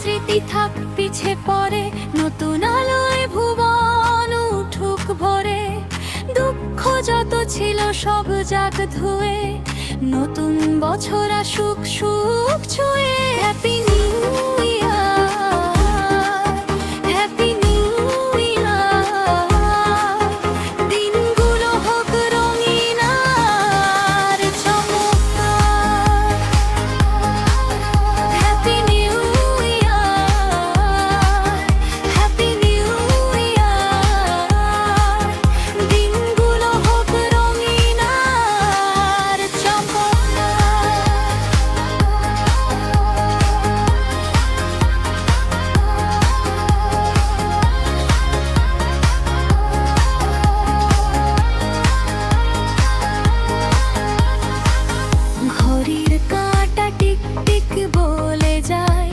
স্মৃতি থাক, পিছে পরে নতুন আলোয় ভুবন উঠুক ভরে। দুঃখ যত ছিল সব যাক ধুয়ে। নতুন বছর আসুক, সুখ ছুঁয়ে। শরীর কাটা টিক টিক বলে যায়